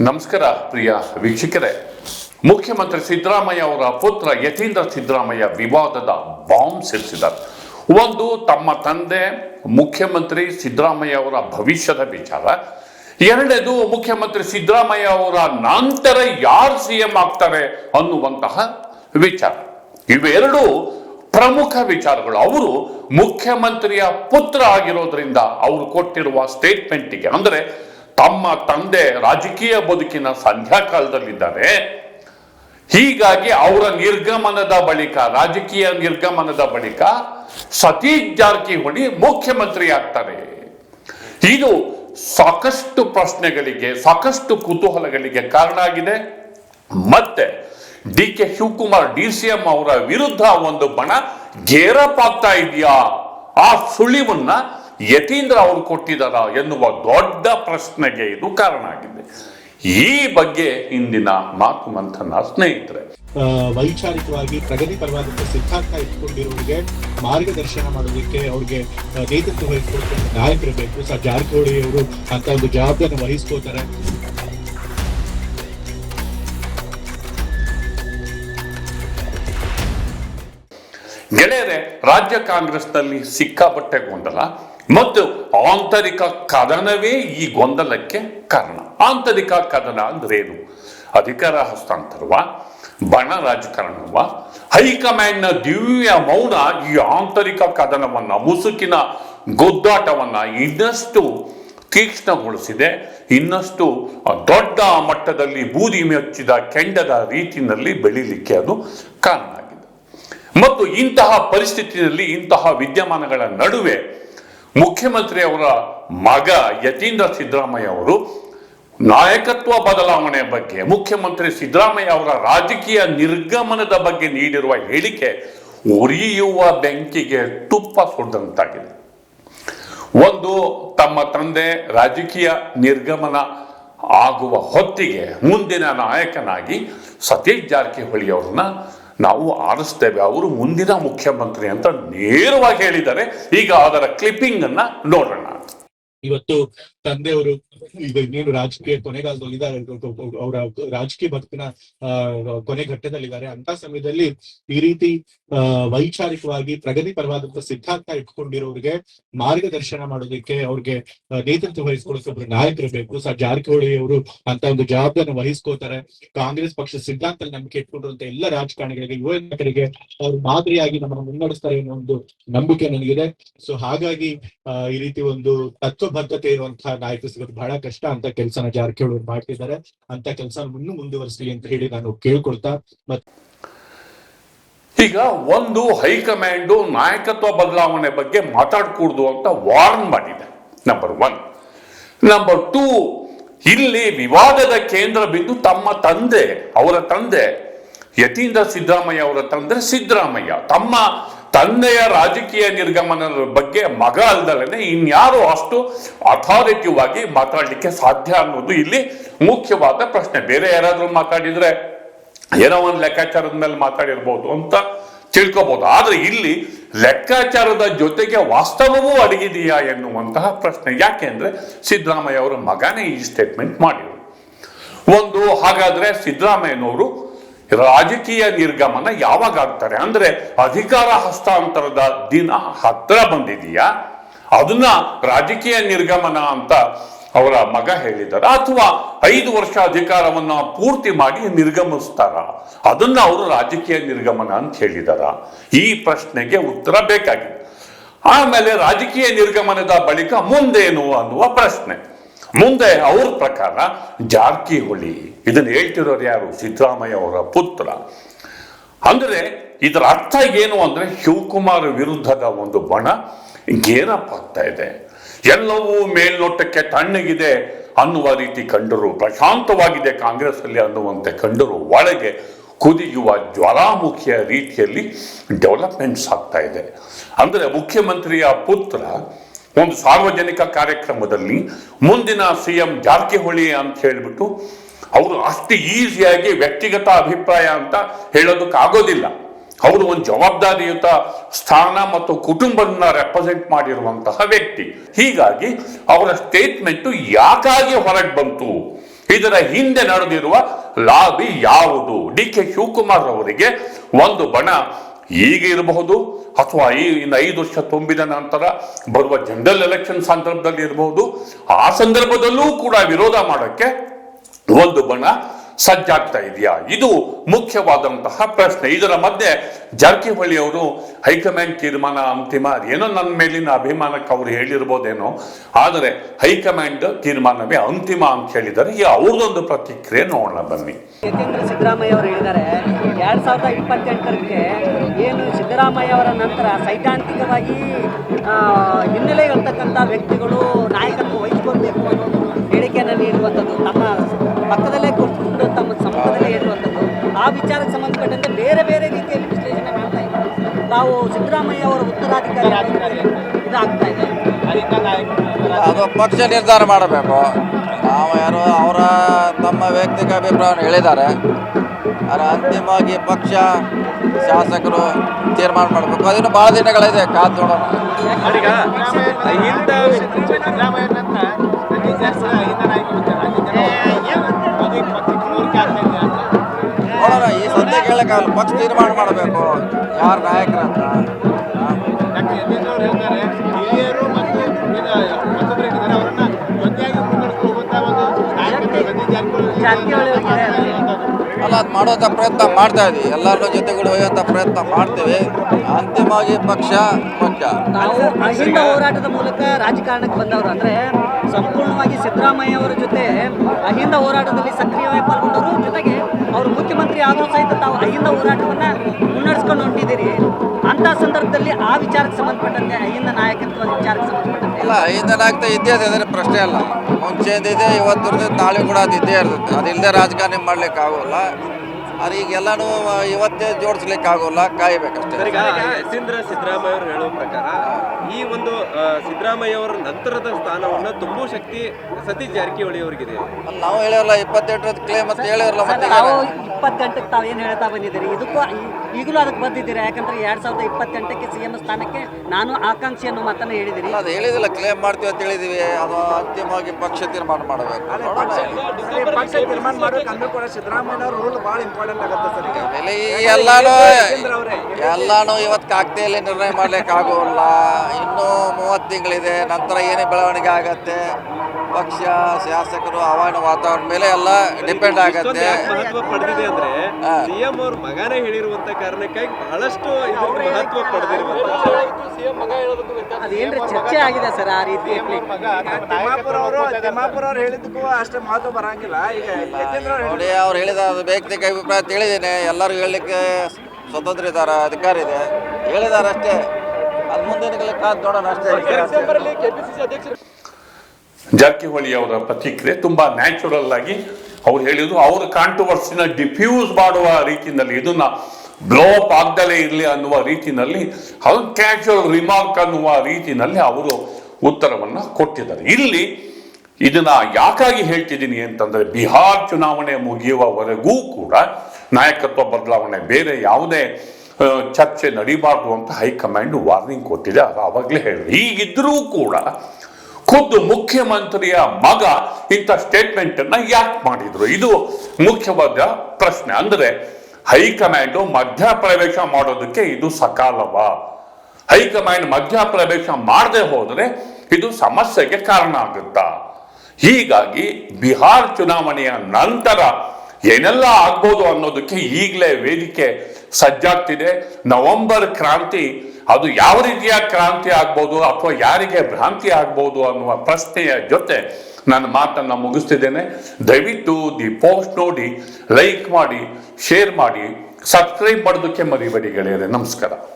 ನಮಸ್ಕಾರ, ಪ್ರಿಯ ವೀಕ್ಷಕರೇ. ಮುಖ್ಯಮಂತ್ರಿ ಸಿದ್ದರಾಮಯ್ಯ ಅವರ ಪುತ್ರ ಯತೀಂದ್ರ ಸಿದ್ದರಾಮಯ್ಯ ವಿವಾದದ ಬಾಂಬ್ ಸಿಡಿಸಿದ್ದಾರೆ. ಒಂದು ತಮ್ಮ ತಂದೆ, ಮುಖ್ಯಮಂತ್ರಿ ಸಿದ್ದರಾಮಯ್ಯ ಅವರ ಭವಿಷ್ಯದ ವಿಚಾರ. ಎರಡನೇದು, ಮುಖ್ಯಮಂತ್ರಿ ಸಿದ್ದರಾಮಯ್ಯ ಅವರ ನಂತರ ಯಾರು ಸಿ ಎಂ ಆಗ್ತಾರೆ ಅನ್ನುವಂತಹ ವಿಚಾರ. ಇವೆರಡು ಪ್ರಮುಖ ವಿಚಾರಗಳು. ಅವರು ಮುಖ್ಯಮಂತ್ರಿಯ ಪುತ್ರ ಆಗಿರೋದ್ರಿಂದ ಅವರು ಕೊಟ್ಟಿರುವ ಸ್ಟೇಟ್ಮೆಂಟಿಗೆ ಅಂದ್ರೆ ತಮ್ಮ ತಂದೆ ರಾಜಕೀಯ ಬದುಕಿನ ಸಂಧ್ಯಾಕಾಲದಲ್ಲಿದ್ದಾರೆ ಹೀಗಾಗಿ ಅವರ ನಿರ್ಗಮನದ ಬಳಿಕ, ರಾಜಕೀಯ ನಿರ್ಗಮನದ ಬಳಿಕ ಸತೀಶ್ ಜಾರಕಿಹೊಳಿ ಮುಖ್ಯಮಂತ್ರಿ ಆಗ್ತಾರೆ. ಇದು ಸಾಕಷ್ಟು ಪ್ರಶ್ನೆಗಳಿಗೆ, ಸಾಕಷ್ಟು ಕುತೂಹಲಗಳಿಗೆ ಕಾರಣ ಆಗಿದೆ. ಮತ್ತೆ D K Shivakumar D C M ಅವರ ವಿರುದ್ಧ ಒಂದು ಬಣ ಗೇರಪಾಗ್ತಾ ಇದೆಯಾ? ಆ ಸುಳಿವನ್ನ ಯತೀಂದ್ರ ಅವರು ಕೊಟ್ಟಿದ್ದಾರಾ ಎನ್ನುವ ದೊಡ್ಡ ಪ್ರಶ್ನೆಗೆ ಇದು ಕಾರಣ ಆಗಿದೆ. ಈ ಬಗ್ಗೆ ಇಂದಿನ ಮಾತು ಮಂಥನ ಸ್ನೇಹಿತರೆ. ವೈಚಾರಿಕವಾಗಿ ಪ್ರಗತಿ ಪರವಾದಂತ ಸಿದ್ಧಾಂತ ಇಟ್ಕೊಂಡಿರೋರಿಗೆ ಮಾರ್ಗದರ್ಶನ ಮಾಡೋದಕ್ಕೆ ಅವ್ರಿಗೆ ನೇತೃತ್ವ ವಹಿಸ್ಕೊಡ್ತಾರೆ ನಾಯಕರು ಬೇಕು. ಸರ್ ಜಾರಕಿಹೊಳಿ ಅವರು ಅಂತ ಒಂದು ಜವಾಬ್ದಾರಿ ವಹಿಸ್ಕೋತಾರೆ ಗೆಳೆಯರೆ ರಾಜ್ಯ ಕಾಂಗ್ರೆಸ್ನಲ್ಲಿ ಸಿಕ್ಕಾಪಟ್ಟೆ ಗೊಂದಲ. ಮತ್ತು ಆಂತರಿಕ ಕದನವೇ ಈ ಗೊಂದಲಕ್ಕೆ ಕಾರಣ. ಆಂತರಿಕ ಕದನ ಅಂದ್ರೇನು ಅಧಿಕಾರ ಹಸ್ತಾಂತರವ, ಬಣ ರಾಜಕಾರಣವ, ಹೈಕಮಾಂಡ್ನ ದಿವ್ಯ ಮೌನ ಈ ಆಂತರಿಕ ಕದನವನ್ನ, ಮುಸುಕಿನ ಗುದ್ದಾಟವನ್ನ ಇನ್ನಷ್ಟು ತೀಕ್ಷ್ಣಗೊಳಿಸಿದೆ, ಇನ್ನಷ್ಟು ದೊಡ್ಡ ಮಟ್ಟದಲ್ಲಿ ಬೂದಿ ಮೆಚ್ಚಿದ ಕೆಂಡದ ರೀತಿಯಲ್ಲಿ ಬೆಳಿಲಿಕ್ಕೆ ಅದು ಕಾರಣ ಆಗಿದೆ. ಮತ್ತು ಇಂತಹ ಪರಿಸ್ಥಿತಿಯಲ್ಲಿ ಇಂತಹ ವಿದ್ಯಮಾನಗಳ ನಡುವೆ ಮುಖ್ಯಮಂತ್ರಿ ಅವರ ಮಗ ಯತೀಂದ್ರ ಸಿದ್ದರಾಮಯ್ಯ ಅವರು ನಾಯಕತ್ವ ಬದಲಾವಣೆ ಬಗ್ಗೆ, ಮುಖ್ಯಮಂತ್ರಿ ಸಿದ್ದರಾಮಯ್ಯ ಅವರ ರಾಜಕೀಯ ನಿರ್ಗಮನದ ಬಗ್ಗೆ ನೀಡಿರುವ ಹೇಳಿಕೆ ಉರಿಯುವ ಬೆಂಕಿಗೆ ತುಪ್ಪ ಸುರಿದಂತಾಗಿದೆ ಒಂದು ತಮ್ಮ ತಂದೆ ರಾಜಕೀಯ ನಿರ್ಗಮನ ಆಗುವ ಹೊತ್ತಿಗೆ ಮುಂದಿನ ನಾಯಕನಾಗಿ ಸತೀಶ್ ಜಾರಕಿಹೊಳಿ ಅವ್ರನ್ನ ನಾವು ಆರಿಸ್ತೇವೆ. ಅವರು ಮುಂದಿನ ಮುಖ್ಯಮಂತ್ರಿ ಅಂತ ನೇರವಾಗಿ ಹೇಳಿದ್ದಾರೆ. ಈಗ ಅದರ ಕ್ಲಿಪ್ಪಿಂಗ್ ಅನ್ನ ನೋಡೋಣ. ಇವತ್ತು ತಂದೆಯವರು ಈಗ ರಾಜಕೀಯ ಕೊನೆಗಾಲದಲ್ಲಿ ಇದ್ದಾರೆ ಅವರ ರಾಜಕೀಯ ಬದುಕಿನ ಕೊನೆ ಘಟ್ಟದಲ್ಲಿ ಘಟ್ಟದಲ್ಲಿದ್ದಾರೆ. ಅಂತ ಸಮಯದಲ್ಲಿ ಈ ರೀತಿ ವೈಚಾರಿಕವಾಗಿ ಪ್ರಗತಿ ಪರವಾದಂತ ಸಿದ್ಧಾಂತ ಇಟ್ಕೊಂಡಿರೋರಿಗೆ ಮಾರ್ಗದರ್ಶನ ಮಾಡೋದಕ್ಕೆ ಅವ್ರಿಗೆ ನೇತೃತ್ವ ವಹಿಸ್ಕೊಳ್ಳೋಕೆ ಒಬ್ರು ನಾಯಕರು ಬೇಕು. ಸರ್ ಜಾರಕಿಹೊಳಿ ಅವರು ಅಂತ ಒಂದು ಜವಾಬ್ದಾರಿ ವಹಿಸ್ಕೋತಾರೆ ಕಾಂಗ್ರೆಸ್ ಪಕ್ಷ ಸಿದ್ಧಾಂತ ನಂಬಿಕೆ ಇಟ್ಕೊಂಡಿರುವಂತ ಎಲ್ಲ ರಾಜಕಾರಣಿಗಳಿಗೆ, ಯುವ ನಾಯಕರಿಗೆ ಅವ್ರು ಮಾದರಿಯಾಗಿ ನಮ್ಮನ್ನು ಮುನ್ನಡೆಸ್ತಾರೆ ಅನ್ನೋ ಒಂದು ನಂಬಿಕೆ ನನಗಿದೆ. ಸೊ ಹಾಗಾಗಿ ಈ ರೀತಿ ಒಂದು ತತ್ವಬದ್ಧತೆ ಇರುವಂತಹ ನಾಯಕರು ಸಿಗೋದು ಬಹಳ ಕಷ್ಟ ಅಂತ ಕೆಲಸನ ಜಾರಕಿಹೊಳಿ ಮಾಡ್ತಿದ್ದಾರೆ. ಅಂತ ಕೆಲಸ ಇನ್ನೂ ಮುಂದುವರಿಸಲಿ ಅಂತ ಹೇಳಿ ನಾನು ಕೇಳ್ಕೊಳ್ತಾ ಮತ್ತೆ ಈಗ ಒಂದು ಹೈಕಮಾಂಡ್ ನಾಯಕತ್ವ ಬದಲಾವಣೆ ಬಗ್ಗೆ ಮಾತಾಡಕೂಡ್ದು ಅಂತ ವಾರ್ನ್ ಮಾಡಿದೆ. ನಂಬರ್ ಒನ್ ನಂಬರ್ ಟೂ ಇಲ್ಲಿ ವಿವಾದದ ಕೇಂದ್ರ ಬಿಂದು ತಮ್ಮ ತಂದೆ, ಅವರ ತಂದೆ ಯತೀಂದ್ರ ಸಿದ್ದರಾಮಯ್ಯ ಅವರ ತಂದೆ ಸಿದ್ದರಾಮಯ್ಯ. ತಮ್ಮ ತಂದೆಯ ರಾಜಕೀಯ ನಿರ್ಗಮನದ ಬಗ್ಗೆ ಮಗ ಅಲ್ದಲೇ ಇನ್ಯಾರು ಅಷ್ಟು ಅಥಾರಿಟಿವ್ ಆಗಿ ಮಾತಾಡಲಿಕ್ಕೆ ಸಾಧ್ಯ ಅನ್ನೋದು ಇಲ್ಲಿ ಮುಖ್ಯವಾದ ಪ್ರಶ್ನೆ. ಬೇರೆ ಯಾರಾದ್ರೂ ಮಾತಾಡಿದ್ರೆ ಏನೋ ಒಂದು ಲೆಕ್ಕಾಚಾರದ ಮೇಲೆ ಮಾತಾಡಿರ್ಬೋದು ಅಂತ ತಿಳ್ಕೋಬಹುದು ಆದ್ರೆ ಇಲ್ಲಿ ಲೆಕ್ಕಾಚಾರದ ಜೊತೆಗೆ ವಾಸ್ತವವೂ ಅಡಗಿದೆಯಾ ಎನ್ನುವಂತಹ ಪ್ರಶ್ನೆ. ಯಾಕೆಂದ್ರೆ ಸಿದ್ದರಾಮಯ್ಯ ಅವರ ಮಗನೇ ಈ ಸ್ಟೇಟ್ಮೆಂಟ್ ಮಾಡಿದರು ಒಂದು ಹಾಗಾದ್ರೆ ಸಿದ್ದರಾಮಯ್ಯನವರು ರಾಜಕೀಯ ನಿರ್ಗಮನ ಯಾವಾಗ ಆಗ್ತಾರೆ? ಅಂದ್ರೆ ಅಧಿಕಾರ ಹಸ್ತಾಂತರದ ದಿನ ಹತ್ರ ಬಂದಿದೆಯಾ? ಅದನ್ನ ರಾಜಕೀಯ ನಿರ್ಗಮನ ಅಂತ ಅವರ ಮಗ ಹೇಳಿದಾರ ಅಥವಾ ಐದು ವರ್ಷ ಅಧಿಕಾರವನ್ನ ಪೂರ್ತಿ ಮಾಡಿ ನಿರ್ಗಮಿಸ್ತಾರ? ಅದನ್ನ ಅವರು ರಾಜಕೀಯ ನಿರ್ಗಮನ ಅಂತ ಹೇಳಿದಾರ? ಈ ಪ್ರಶ್ನೆಗೆ ಉತ್ತರ ಬೇಕಾಗಿದೆ. ಆಮೇಲೆ ರಾಜಕೀಯ ನಿರ್ಗಮನದ ಬಳಿಕ ಮುಂದೇನು ಅನ್ನುವ ಪ್ರಶ್ನೆ. ಮುಂದೆ ಅವ್ರ ಪ್ರಕಾರ ಜಾರಕಿಹೊಳಿ ಇದನ್ನು ಹೇಳ್ತಿರೋರು ಯಾರು? ಸಿದ್ದರಾಮಯ್ಯ ಅವರ ಪುತ್ರ. ಅಂದರೆ ಇದರ ಅರ್ಥ ಏನು ಅಂದರೆ ಶಿವಕುಮಾರ್ ವಿರುದ್ಧದ ಒಂದು ಬಣ ಗೇರಪ್ಪಾಗ್ತಾ ಇದೆ? ಎಲ್ಲವೂ ಮೇಲ್ನೋಟಕ್ಕೆ ತಣ್ಣಗಿದೆ ಅನ್ನುವ ರೀತಿ ಕಂಡರು, ಪ್ರಶಾಂತವಾಗಿದೆ ಕಾಂಗ್ರೆಸ್ ಅಲ್ಲಿ ಅನ್ನುವಂತೆ ಕಂಡರು, ಒಳಗೆ ಕುದಿಯುವ ಜ್ವಾಲಾಮುಖಿಯ ರೀತಿಯಲ್ಲಿ ಡೆವಲಪ್ಮೆಂಟ್ಸ್ ಆಗ್ತಾ ಇದೆ. ಅಂದರೆ ಮುಖ್ಯಮಂತ್ರಿಯ ಪುತ್ರ ಒಂದು ಸಾರ್ವಜನಿಕ ಕಾರ್ಯಕ್ರಮದಲ್ಲಿ ಮುಂದಿನ ಸಿ ಎಂ ಜಾರಕಿಹೊಳಿ ಅಂತ ಹೇಳಿಬಿಟ್ಟು ಅವರು ಅಷ್ಟು ಈಸಿಯಾಗಿ ವ್ಯಕ್ತಿಗತ ಅಭಿಪ್ರಾಯ ಅಂತ ಹೇಳೋದಕ್ಕಾಗೋದಿಲ್ಲ ಅವರು ಒಂದು ಜವಾಬ್ದಾರಿಯುತ ಸ್ಥಾನ ಮತ್ತು ಕುಟುಂಬವನ್ನ ರೆಪ್ರೆಸೆಂಟ್ ಮಾಡಿರುವಂತಹ ವ್ಯಕ್ತಿ. ಹೀಗಾಗಿ ಅವರ ಸ್ಟೇಟ್ಮೆಂಟ್ ಯಾಕಾಗಿ ಹೊರಗೆ ಬಂತು? ಇದರ ಹಿಂದೆ ನಡೆದಿರುವ ಲಾಬಿ ಯಾವುದು? ಡಿ ಕೆ ಶಿವಕುಮಾರ್ ಅವರಿಗೆ ಒಂದು ಬಣ ಈಗ ಇರಬಹುದು ಅಥವಾ ಈ ಇನ್ನು ಐದು ವರ್ಷ ತುಂಬಿದ ನಂತರ ಬರುವ ಜನರಲ್ ಎಲೆಕ್ಷನ್ ಸಂದರ್ಭದಲ್ಲಿ ಇರಬಹುದು ಆ ಸಂದರ್ಭದಲ್ಲೂ ಕೂಡ ವಿರೋಧ ಮಾಡೋಕ್ಕೆ ಒಂದು ಬಣ ಸಜ್ಜಾಗ್ತಾ ಇದೆಯಾ? ಇದು ಮುಖ್ಯವಾದಂತಹ ಪ್ರಶ್ನೆ. ಇದರ ಮಧ್ಯೆ ಜಾರಕಿಹೊಳಿ ಅವರು ಹೈಕಮಾಂಡ್ ತೀರ್ಮಾನ ಅಂತಿಮ ಏನೋ ನನ್ನ ಮೇಲಿನ ಅಭಿಮಾನಕ್ಕೆ ಅವರು ಹೇಳಿರ್ಬೋದೇನೋ, ಆದರೆ ಹೈಕಮಾಂಡ್ ತೀರ್ಮಾನವೇ ಅಂತಿಮ ಅಂತ ಹೇಳಿದರೆ ಈ ಅವ್ರದೊಂದು ಪ್ರತಿಕ್ರಿಯೆ ನೋಡೋಣ ಬನ್ನಿ. ಸಿದ್ದರಾಮಯ್ಯ ಅವರು ಹೇಳಿದ್ದಾರೆ ಎರಡ್ ಸಾವಿರದ ಇಪ್ಪತ್ತೆಂಟರಕ್ಕೆ ಏನು ಸಿದ್ದರಾಮಯ್ಯ ಅವರ ನಂತರ ಸೈದ್ಧಾಂತಿಕವಾಗಿ ಹಿನ್ನೆಲೆ ಇರ್ತಕ್ಕಂಥ ವ್ಯಕ್ತಿಗಳು ನಾಯಕತ್ವ ವಹಿಸ್ಕೊಳ್ಬೇಕು ಅನ್ನೋ ಹೇಳಿಕೆಯನ್ನು ನೀಡುವಂಥದ್ದು ತಮ್ಮ ಪಕ್ಕದಲ್ಲೇ ಕುಳಿತುಕೊಂಡು ತಮ್ಮ ಸಮ್ಮುಖದಲ್ಲೇ ಇರುವಂಥದ್ದು, ಆ ವಿಚಾರಕ್ಕೆ ಸಂಬಂಧಪಟ್ಟಂತೆ ಬೇರೆ ಬೇರೆ ರೀತಿಯಲ್ಲಿ ವಿಶ್ಲೇಷಣೆ ಮಾಡ್ತಾ ಇದ್ದಾರೆ. ತಾವು ಸಿದ್ದರಾಮಯ್ಯ ಅವರ ಉತ್ತರಾಧಿಕಾರಿ ಇದಾಗ್ತಾ ಇದೆ. ಅದು ಪಕ್ಷ ನಿರ್ಧಾರ ಮಾಡಬೇಕು. ನಾವು ಯಾರು ಅವರ, ತಮ್ಮ ವೈಯಕ್ತಿಕ ಅಭಿಪ್ರಾಯವನ್ನು ಹೇಳಿದ್ದಾರೆ. ಆದರೆ ಅಂತಿಮವಾಗಿ ಪಕ್ಷ ಶಾಸಕರು ತೀರ್ಮಾನ ಮಾಡಬೇಕು. ಅದನ್ನು ಭಾಳ ದಿನಗಳಿದೆ ಕಾದು ನೋಡೋಣ. ನೋಡೋಣ ಈ ಸದ್ಯ ಕೇಳಕ್ಕಾಗಲ್ಲ. ಪಕ್ಷ ತೀರ್ಮಾನ ಮಾಡಬೇಕು. ಯಾರು ನಾಯಕರ ಅಂತ. ಯತೀಂದ್ರ ಅವರು ಹೇಳ್ತಾರೆ ಹಿರಿಯರು ಮತ್ತು ಮತ್ತೊಬ್ಬರು ಇದ್ದಾರೆ ಅವರನ್ನ ಜೊತೆಯಾಗಿ ಮುನ್ನಡೆಸ್ಕೊಂಡು ಹೋಗುವಂತ ಒಂದು ನಾಯಕತ್ವ ಗತಿ ಜಾರಕಿಹೊಳಿ ಅಲ್ಲ, ಅದು ಮಾಡುವಂಥ ಪ್ರಯತ್ನ ಮಾಡ್ತಾ ಇದ್ದೀವಿ ಎಲ್ಲರೂ ಜೊತೆಗಳು ಹೋಗೋಂಥ ಪ್ರಯತ್ನ ಮಾಡ್ತೇವೆ. ಅಂತಿಮವಾಗಿ ಪಕ್ಷ ಮುಖ್ಯ. ನಾವು ಹೋರಾಟದ ಮೂಲಕ ರಾಜಕಾರಣಕ್ಕೆ ಬಂದವರು ಅಂದರೆ ಸಂಪೂರ್ಣವಾಗಿ ಸಿದ್ದರಾಮಯ್ಯ ಅವರ ಜೊತೆ ಅಹಿಂದ ಹೋರಾಟದಲ್ಲಿ ಸಕ್ರಿಯವಾಗಿ ಪಾಲ್ಗೊಂಡವರು ಜೊತೆಗೆ ಅವರು ಮುಖ್ಯಮಂತ್ರಿ ಆದರೂ ಸಹಿತ ತಾವು ಅಹಿಂದ ಹೋರಾಟವನ್ನು ಮುನ್ನಡೆಸ್ಕೊಂಡು ಹೊಂಟಿದ್ದೀರಿ. ಅಂತ ಸಂದರ್ಭದಲ್ಲಿ ಆ ವಿಚಾರಕ್ಕೆ ಸಂಬಂಧಪಟ್ಟಂತೆ ಅಹಿಂದ ನಾಯಕತ್ವದ ವಿಚಾರಕ್ಕೆ ಸಂಬಂಧಪಟ್ಟಂತೆ ಅಲ್ಲ ನಾಯಕತ್ವ ಇದ್ದೇ ಇದೆ ಅದರ ಪ್ರಶ್ನೆ ಅಲ್ಲ. ಮುಂಚೆ ಇದೆ, ಇವತ್ತು ನಾಳೆ ಕೂಡ ಅದು ಇದ್ದೇ ಇರ್ತದೆ. ಅದಿಲ್ಲದೆ ರಾಜಕಾರಣಿ ಮಾಡ್ಲಿಕ್ಕೆ ಆಗೋಲ್ಲ ಅದು ಈಗ ಎಲ್ಲಾನು ಇವತ್ತೇ ಜೋಡಿಸ್ಲಿಕ್ಕೆ ಆಗೋಲ್ಲ ಕಾಯ್ಬೇಕಷ್ಟೇ. ಈಗ ಯತೀಂದ್ರ ಸಿದ್ದರಾಮಯ್ಯ ಅವರು ಹೇಳುವ ಪ್ರಕಾರ ಈ ಒಂದು ಆ, ಸಿದ್ದರಾಮಯ್ಯ ಅವರ ನಂತರದ ಸ್ಥಾನವನ್ನು ತುಂಬೋ ಶಕ್ತಿ ಸತೀಶ್ ಜಾರಕಿಹೊಳಿ ಅವರಿಗಿದೆ. ಅಲ್ಲ, ನಾವು ಹೇಳಿರಲ್ಲ ಇಪ್ಪತ್ತೆಂಟರದ ಕ್ಲೇಮ್ ಅಂತ ಹೇಳಿರಲ್ಲ ಮತ್ತೆ ತಾವು ಇಪ್ಪತ್ತೆಂಟಕ್ಕೆ ತಾವು ಏನು ಹೇಳ್ತಾ ಬಂದಿದ್ದೀರಿ? ಇದಕ್ಕೂ ಈ- ಈಗಲೂ ಅದಕ್ಕೆ ಬಂದಿದ್ದೀರಿ? ಯಾಕಂದ್ರೆ ಎರಡ್ ಸಾವಿರದ ಇಪ್ಪತ್ತೆಂಟಕ್ಕೆ ಸಿ ಎಂ ಸ್ಥಾನಕ್ಕೆ ನಾನು ಆಕಾಂಕ್ಷಿ ಅನ್ನೋ ಮಾತನ್ನ ಹೇಳಿದಿರಿ ಅಲ್ಲ ಅದು ಹೇಳಿದಿಲ್ಲ ಕ್ಲೇಮ್ ಮಾಡ್ತೀವಿ ಅಂತ ಹೇಳಿದೀವಿ. ಅದು ಅಂತಿಮವಾಗಿ ಪಕ್ಷ ತೀರ್ಮಾನ ಮಾಡಬೇಕು. ನೋಡೋಣ ಪಕ್ಷ ತೀರ್ಮಾನ ಮಾಡೋಕೆ ಅಂದ್ರೂ ಕೂಡ ಸಿದ್ದರಾಮಯ್ಯ ಅವ್ರ ರೋಲ್ ಭಾಳ ಇಂಪಾರ್ಟೆಂಟ್ ಈ ಎಲ್ಲಾನು ಎಲ್ಲಾನು ಇವತ್ತು ಆಗ್ತೆಯಲ್ಲಿ ನಿರ್ಣಯ ಮಾಡ್ಲಿಕ್ಕೆ ಆಗೋಲ್ಲ ಇನ್ನೂ ಮೂವತ್ತು ತಿಂಗಳಿದೆ ನಂತರ ಏನೇ ಬೆಳವಣಿಗೆ ಆಗತ್ತೆ. ಪಕ್ಷ ಶಾಸಕರು ಹವಾಮಾನ ವಾತಾವರಣ ಮೇಲೆ ಎಲ್ಲ ಡಿಪೆಂಡ್ ಆಗುತ್ತೆ. ಮಹತ್ವ ಪಡೆದಿದೆ ಅಂದ್ರೆ. ಸಿಎಂ ಅವ್ರ ಮಗನೇ ಹೇಳಿರುವಂತ ಕಾರಣಕ್ಕಾಗಿ ಬಹಳಷ್ಟು ಇದು ಮಹತ್ವ ಪಡೆದಿರುವಂತ ಚರ್ಚೆ ಆಗಿದೆ ಸರ್ ಆ ರೀತಿ ತಿಮ್ಮಾಪುರ ಅವರು ತಿಮ್ಮಾಪುರ ಅವ್ರು ಹೇಳಿದ್ದಕ್ಕೂ ಅಷ್ಟೇ ಮಹತ್ವ ಬರಂಗಿಲ್ಲ. ಈಗ ನೋಡಿ ಅವ್ರು ಹೇಳಿದ ಅದು ವೈಯಕ್ತಿಕ ಅಭಿಪ್ರಾಯ ತಿಳಿದೇನೆ. ಎಲ್ಲರೂ ಹೇಳಲಿಕ್ಕೆ ಸ್ವತಂತ್ರ ಇದ್ದಾರೆ ಅಧಿಕಾರ ಇದೆ. ಹೇಳಿದಾರಷ್ಟೇ. ಅಷ್ಟೇ ಅದು ಮುಂದಿನ ಕಾದು ನೋಡೋಣ ಅಷ್ಟೇ. ಜಾರಕಿಹೊಳಿ ಅವರ ಪ್ರತಿಕ್ರಿಯೆ ತುಂಬಾ ನ್ಯಾಚುರಲ್ ಆಗಿ ಅವ್ರು ಹೇಳಿದ್ರು. ಅವ್ರ ಕಾಂಟ್ರವರ್ಸಿನ ಡಿಫ್ಯೂಸ್ ಮಾಡುವ ರೀತಿಯಲ್ಲಿ ಇದನ್ನ ಬ್ಲೋಪ್ ಆಗ್ದಲೇ ಇರಲಿ ಅನ್ನುವ ರೀತಿಯಲ್ಲಿ ಅದು ರಿಮಾರ್ಕ್ ಅನ್ನುವ ರೀತಿಯಲ್ಲಿ ಅವರು ಉತ್ತರವನ್ನ ಕೊಟ್ಟಿದ್ದಾರೆ. ಇಲ್ಲಿ ಇದನ್ನ ಯಾಕಾಗಿ ಹೇಳ್ತಿದ್ದೀನಿ ಅಂತಂದ್ರೆ, ಬಿಹಾರ್ ಚುನಾವಣೆ ಮುಗಿಯುವವರೆಗೂ ಕೂಡ ನಾಯಕತ್ವ ಬದಲಾವಣೆ ಬೇರೆ ಯಾವುದೇ ಚರ್ಚೆ ನಡೀಬಾರ್ದು ಅಂತ ಹೈಕಮಾಂಡ್ ವಾರ್ನಿಂಗ್ ಕೊಟ್ಟಿದೆ. ಅದು ಅವಾಗಲೇ ಹೇಳಿದೆ ಹೀಗಿದ್ರೂ ಕೂಡ ಖುದ್ದು ಮುಖ್ಯಮಂತ್ರಿಯ ಮಗ ಇಂಥ ಸ್ಟೇಟ್ಮೆಂಟ್ ಅನ್ನ ಯಾಕೆ ಮಾಡಿದ್ರು? ಇದು ಮುಖ್ಯವಾದ ಪ್ರಶ್ನೆ. ಅಂದ್ರೆ ಹೈಕಮಾಂಡ್ ಮಧ್ಯಪ್ರವೇಶ ಮಾಡೋದಕ್ಕೆ ಇದು ಸಕಾಲವ. ಹೈಕಮಾಂಡ್ ಮಧ್ಯಪ್ರವೇಶ ಮಾಡದೆ ಹೋದ್ರೆ ಇದು ಸಮಸ್ಯೆಗೆ ಕಾರಣ ಆಗುತ್ತಾ? ಹೀಗಾಗಿ ಬಿಹಾರ್ ಚುನಾವಣೆಯ ನಂತರ ಏನೆಲ್ಲ ಆಗ್ಬೋದು ಅನ್ನೋದಕ್ಕೆ ಈಗಲೇ ವೇದಿಕೆ ಸಜ್ಜಾಗ್ತಿದೆ ನವೆಂಬರ್ ಕ್ರಾಂತಿ, ಅದು ಯಾವ ರೀತಿಯ ಕ್ರಾಂತಿ ಆಗ್ಬೋದು ಅಥವಾ ಯಾರಿಗೆ ಭ್ರಾಂತಿ ಆಗ್ಬೋದು ಅನ್ನುವ ಪ್ರಶ್ನೆಯ ಜೊತೆ ನನ್ನ ಮಾತನ್ನು ಮುಗಿಸ್ತಿದ್ದೇನೆ. ದಯವಿಟ್ಟು ದಿ ಪೋಸ್ಟ್ ನೋಡಿ, ಲೈಕ್ ಮಾಡಿ, ಶೇರ್ ಮಾಡಿ, ಸಬ್ಸ್ಕ್ರೈಬ್ ಮಾಡೋದಕ್ಕೆ ಮರಿಬೇಡಿ ಗೆಳೆಯರೆ. ನಮಸ್ಕಾರ.